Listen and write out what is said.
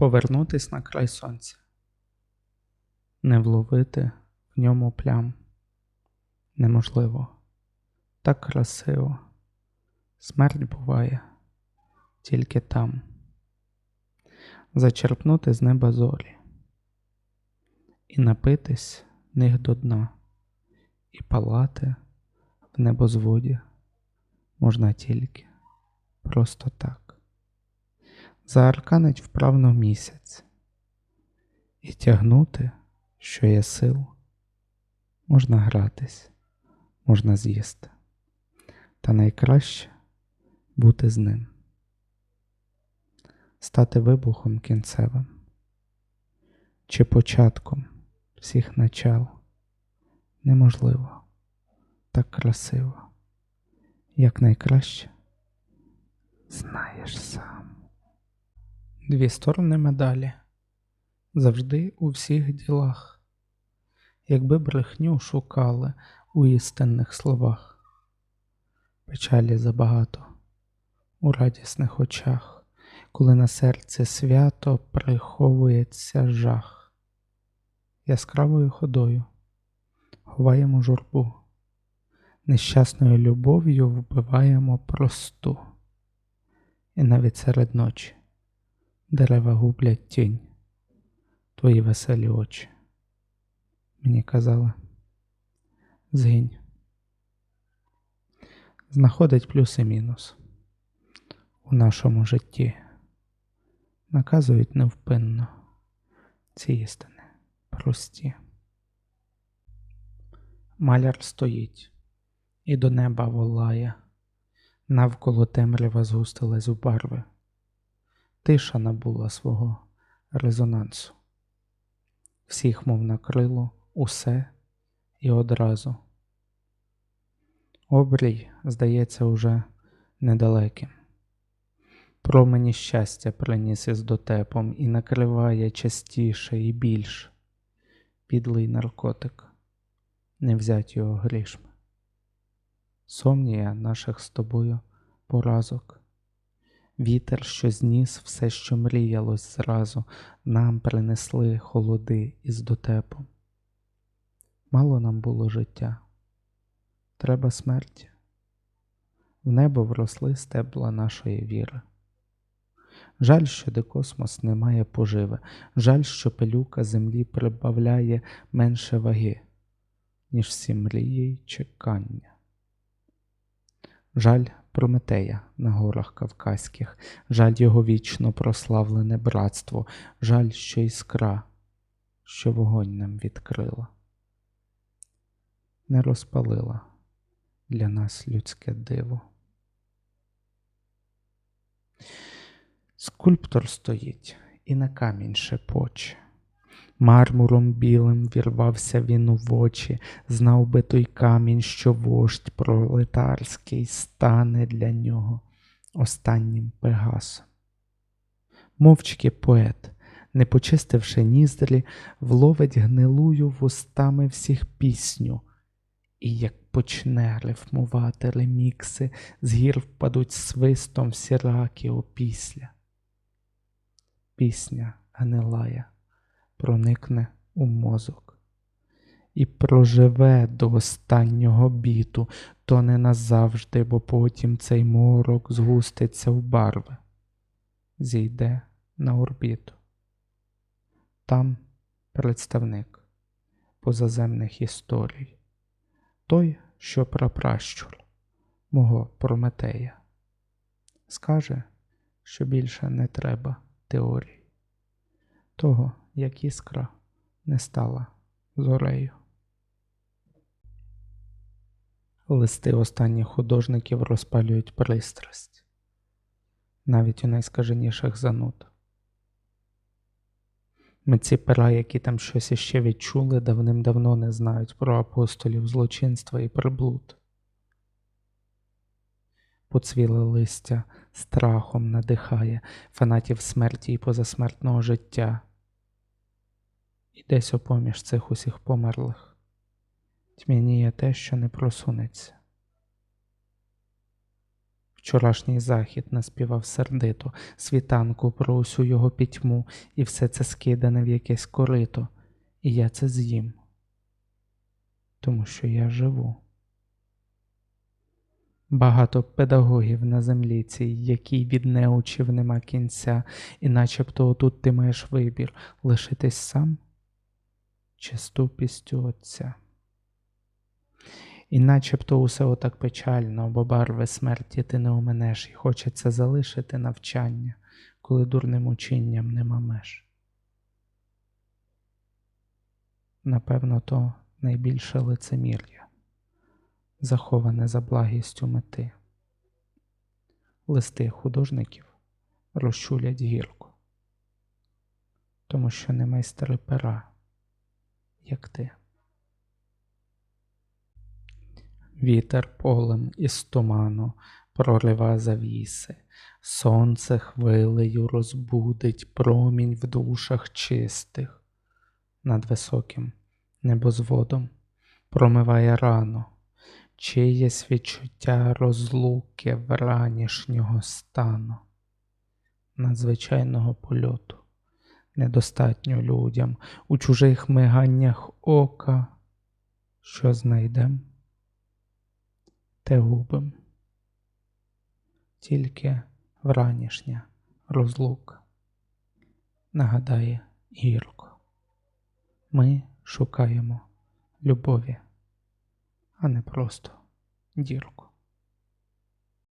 повернутись на край сонця, не вловити в ньому плям. Неможливо, так красиво. Смерть буває тільки там, зачерпнути з неба зорі і напитись них до дна, і палати в небозводі можна тільки просто так. Заарканить вправно місяць і тягнути, що є сил, можна гратись, можна з'їсти, та найкраще бути з ним, стати вибухом кінцевим чи початком всіх начал. Неможливо, так красиво, як найкраще знаєш сам. Дві сторони медалі. Завжди у всіх ділах, якби брехню шукали у істинних словах, печалі забагато у радісних очах, коли на серці свято приховується жах, яскравою ходою ховаємо журбу, нещасною любов'ю вбиваємо просту, і навіть серед ночі дерева гублять тінь, твої веселі очі. Мені казали, згинь. Знаходить плюс і мінус. У нашому житті, наказують невпинно. Ці істини прості. Маляр стоїть. І до неба волає, навколо темрява згустилась у барви, тиша набула свого резонансу, всіх, мов накрило, усе і одразу. Обрій, здається, уже недалеким. Промені щастя приніс із дотепом і накриває частіше і більш підлий наркотик не взять його грішми. Сомнія наших з тобою поразок, вітер, що зніс все, що мріялось зразу, нам принесли холоди із дотепом. Мало нам було життя, треба смерті. В небо вросли стебла нашої віри. Жаль, що де космос не має поживи, жаль, що пилюка землі прибавляє менше ваги ніж всі мрії й чекання. Жаль Прометея на горах Кавказьких, жаль його вічно прославлене братство, жаль, що іскра, що вогонь нам відкрила, не розпалила для нас людське диво. Скульптор стоїть і на камінь шепоче. Мармуром білим вірвався він у вочі, знав би той камінь, що вождь пролетарський стане для нього останнім пегасом. Мовчки поет, не почистивши ніздрі, вловить гнилую вустами всіх пісню, і як почне рифмувати ремікси, з гір впадуть свистом всі раки опісля. Пісня гнилая проникне у мозок і проживе до останнього біту, то не назавжди, бо потім цей морок згуститься в барви, зійде на орбіту. Там представник позаземних історій, той, що прапращур мого Прометея, скаже, що більше не треба теорій. Того як іскра не стала зорею. Листи останніх художників розпалюють пристрасть, навіть у найскаженіших зануд. Митці пера, які там щось іще відчули, давним-давно не знають про апостолів злочинства і приблуд. Поцвіле листя страхом надихає фанатів смерті і позасмертного життя і десь опоміж цих усіх померлих тьмяніє те, що не просунеться. Вчорашній захід наспівав сердито, світанку про усю його пітьму, і все це скидане в якесь корито, і я це з'їм. Тому що я живу. Багато педагогів на землі цій, який від неучів нема кінця, і начебто отут ти маєш вибір лишитись сам чи з тупістю отця. І начебто усе отак печально, бо барви смерті ти не оминеш, і хочеться залишити навчання, коли дурним учінням нема меж. Напевно, то найбільше лицемір'я, заховане за благістю мети. Листи художників розчулять гірко, тому що не майстери пера, як ти. Вітер полем із туману прорива завіси, сонце хвилею розбудить промінь в душах чистих, над високим небозводом промиває рану, чиєсь відчуття розлуки вранішнього стану, надзвичайного польоту, недостатньо людям у чужих миганнях ока, що знайдем те губим. Тільки вранішня розлука нагадає гірко. Ми шукаємо любові, а не просто дірку.